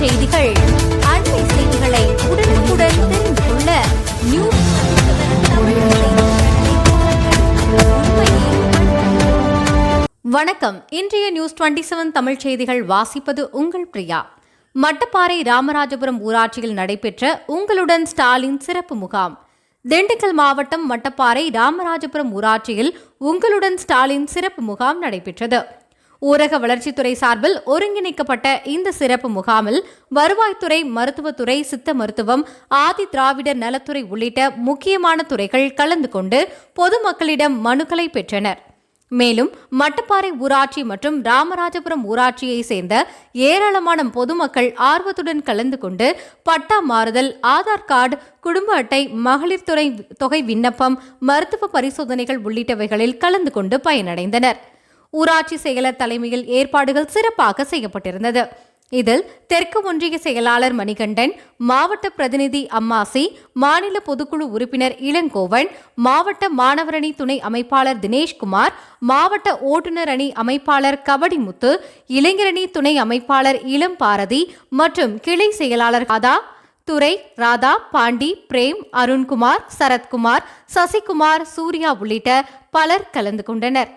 செய்திகள். அண்மை செய்திகளை உடனுக்குடன் தெரிந்து கொள்ள வணக்கம். இன்றைய நியூஸ் டுவெண்ட்டி செவன் தமிழ் செய்திகள் வாசிப்பது உங்கள் பிரியா. மட்டப்பாறை ராமராஜபுரம் ஊராட்சியில் நடைபெற்ற உங்களுடன் ஸ்டாலின் சிறப்பு முகாம். திண்டுக்கல் மாவட்டம் மட்டப்பாறை ராமராஜபுரம் ஊராட்சியில் உங்களுடன் ஸ்டாலின் சிறப்பு முகாம் நடைபெற்றது. ஊரக வளர்ச்சித்துறை சார்பில் ஒருங்கிணைக்கப்பட்ட இந்த சிறப்பு முகாமில் வருவாய்த்துறை மருத்துவத்துறை சித்த மருத்துவம் ஆதி திராவிடர் நலத்துறை உள்ளிட்ட முக்கியமான துறைகள் கலந்து கொண்டு பொதுமக்களிடம் மனுக்களை பெற்றனர். மேலும் மட்டப்பாறை ஊராட்சி மற்றும் ராமராஜபுரம் ஊராட்சியை சேர்ந்த ஏராளமான பொதுமக்கள் ஆர்வத்துடன் கலந்து கொண்டு பட்டா மாறுதல் ஆதார் கார்டு குடும்ப அட்டை மகளிர் துறை தொகை விண்ணப்பம் மருத்துவ பரிசோதனைகள் உள்ளிட்டவைகளில் கலந்து கொண்டு பயனடைந்தனர். ஊராட்சி செயலர் தலைமையில் ஏற்பாடுகள் சிறப்பாக செய்யப்பட்டிருந்தது. இதில் தெற்கு ஒன்றிய செயலாளர் மணிகண்டன் மாவட்ட பிரதிநிதி அம்மாசி மாநில பொதுக்குழு உறுப்பினர் இளங்கோவன் மாவட்ட மாணவரணி துணை அமைப்பாளர் தினேஷ்குமார் மாவட்ட ஓட்டுநர் அணி அமைப்பாளர் கபடிமுத்து இளைஞரணி துணை அமைப்பாளர் இளம் பாரதி மற்றும் கிளை செயலாளர் கதா துரை ராதா பாண்டி பிரேம் அருண்குமார் சரத்குமார் சசிகுமார் சூர்யா உள்ளிட்ட பலர் கலந்து கொண்டனர்.